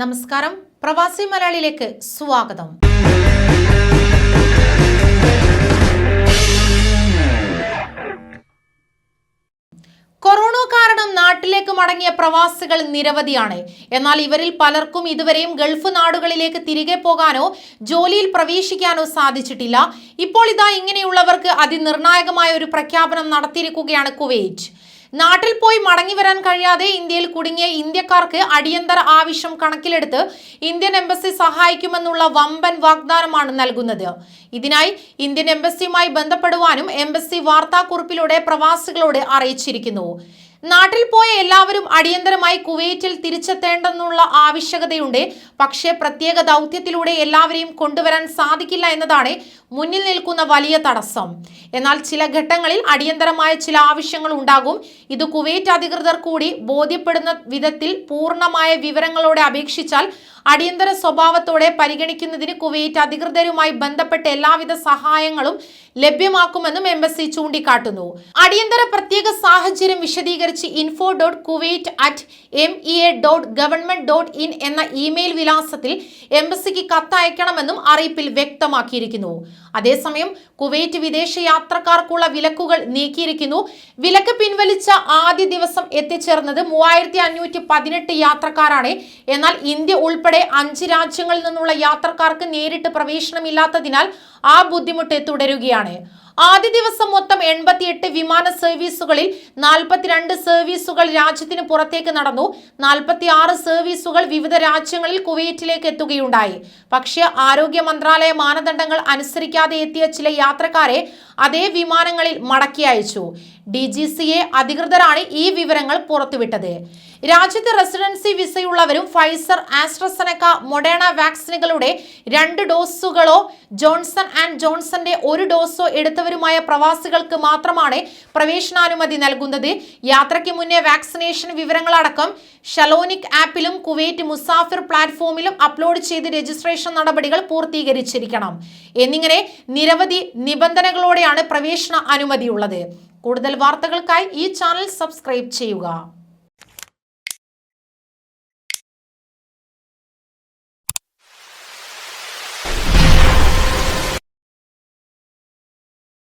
നമസ്കാരം. പ്രവാസി മലയാളിയിലേക്ക് സ്വാഗതം. കൊറോണ കാരണം നാട്ടിലേക്ക് മടങ്ങിയ പ്രവാസികൾ നിരവധിയാണ്. എന്നാൽ ഇവരിൽ പലർക്കും ഇതുവരെയും ഗൾഫ് നാടുകളിലേക്ക് തിരികെ പോകാനോ ജോലിയിൽ പ്രവേശിക്കാനോ സാധിച്ചിട്ടില്ല. ഇപ്പോൾ ഇതാ ഇങ്ങനെയുള്ളവർക്ക് അതിനിർണായകമായ ഒരു പ്രഖ്യാപനം നടത്തിയിരിക്കുകയാണ് കുവൈറ്റ്. നാട്ടിൽ പോയി മടങ്ങി വരാൻ കഴിയാതെ ഇന്ത്യയിൽ കുടുങ്ങിയ ഇന്ത്യക്കാർക്ക് അടിയന്തര ആവശ്യം കണക്കിലെടുത്ത് ഇന്ത്യൻ എംബസി സഹായിക്കുമെന്നുള്ള വമ്പൻ വാഗ്ദാനമാണ് നൽകുന്നത്. ഇതിനായി ഇന്ത്യൻ എംബസിയുമായി ബന്ധപ്പെടുവാനും എംബസി വാർത്താക്കുറിപ്പിലൂടെ പ്രവാസികളോട് അറിയിച്ചിരിക്കുന്നു. നാട്ടിൽ പോയ എല്ലാവരും അടിയന്തരമായി കുവൈറ്റിൽ തിരിച്ചെത്തേണ്ടെന്നുള്ള ആവശ്യകതയുണ്ട്. പക്ഷേ പ്രത്യേക ദൗത്യത്തിലൂടെ എല്ലാവരെയും കൊണ്ടുവരാൻ സാധിക്കില്ല എന്നതാണ് മുന്നിൽ നിൽക്കുന്ന വലിയ തടസ്സം. എന്നാൽ ചില ഘട്ടങ്ങളിൽ അടിയന്തരമായ ചില ആവശ്യങ്ങൾ ഉണ്ടാകും. ഇത് കുവൈറ്റ് അധികൃതർ കൂടി ബോധ്യപ്പെടുന്ന വിധത്തിൽ പൂർണമായ വിവരങ്ങളോടെ അപേക്ഷിച്ചാൽ അടിയന്തര സ്വഭാവത്തോടെ പരിഗണിക്കുന്നതിന് കുവൈറ്റ് അധികൃതരുമായി ബന്ധപ്പെട്ട എല്ലാവിധ സഹായങ്ങളും ലഭ്യമാക്കുമെന്നും എംബസി ചൂണ്ടിക്കാട്ടുന്നു. അടിയന്തര പ്രത്യേക സാഹചര്യം വിശദീകരിച്ച് info dot Kuwait at M E A dot government dot in എന്ന ഇമെയിൽ വിലാസത്തിൽ എംബസിക്ക് കത്തയക്കണമെന്നും അറിയിപ്പിൽ വ്യക്തമാക്കിയിരിക്കുന്നു. അതേസമയം കുവൈറ്റ് വിദേശ യാത്രക്കാർക്കുള്ള വിലക്കുകൾ നീക്കിയിരിക്കുന്നു. വിലക്ക് പിൻവലിച്ച ആദ്യ ദിവസം എത്തിച്ചേർന്നത് മൂവായിരത്തി അഞ്ഞൂറ്റി പതിനെട്ട് യാത്രക്കാരാണ്. എന്നാൽ ഇന്ത്യ ഉൾപ്പെടെ അഞ്ച് രാജ്യങ്ങളിൽ നിന്നുള്ള യാത്രക്കാർക്ക് നേരിട്ട് പ്രവേശനമില്ലാത്തതിനാൽ ആ ബുദ്ധിമുട്ട് തുടരുകയാണ്. ആദ്യ ദിവസം മൊത്തം എൺപത്തിയെട്ട് വിമാന സർവീസുകളിൽ നാൽപ്പത്തിരണ്ട് സർവീസുകൾ രാജ്യത്തിന് പുറത്തേക്ക് നടന്നു. നാൽപ്പത്തി ആറ് സർവീസുകൾ വിവിധ രാജ്യങ്ങളിൽ കുവൈറ്റിലേക്ക് എത്തുകയുണ്ടായി. പക്ഷേ ആരോഗ്യ മന്ത്രാലയ മാനദണ്ഡങ്ങൾ അനുസരിക്കാതെ എത്തിയ ചില യാത്രക്കാരെ അതേ വിമാനങ്ങളിൽ മടക്കി അയച്ചു. ഡി ജി സി എ അധികൃതരാണ് ഈ വിവരങ്ങൾ പുറത്തുവിട്ടത്. രാജ്യത്ത് റെസിഡൻസി വിസയുള്ളവരും ഫൈസർ ആസ്ട്രസനക്ക മൊഡേണ വാക്സിനുകളുടെ രണ്ട് ഡോസുകളോ ജോൺസൺ ആൻഡ് ജോൺസന്റെ ഒരു ഡോസോ എടുത്തവരുമായ പ്രവാസികൾക്ക് മാത്രമാണ് പ്രവേശനാനുമതി നൽകുന്നത്. യാത്രയ്ക്ക് മുന്നേ വാക്സിനേഷൻ വിവരങ്ങളടക്കം ഷലോനിക് ആപ്പിലും കുവൈറ്റ് മുസാഫിർ പ്ലാറ്റ്ഫോമിലും അപ്ലോഡ് ചെയ്ത് രജിസ്ട്രേഷൻ നടപടികൾ പൂർത്തീകരിച്ചിരിക്കണം. എന്നിങ്ങനെ നിരവധി നിബന്ധനകളോടെയാണ് പ്രവേശന അനുമതിയുള്ളത്. കൂടുതൽ വാർത്തകൾക്കായി ഈ ചാനൽ സബ്സ്ക്രൈബ് ചെയ്യുക.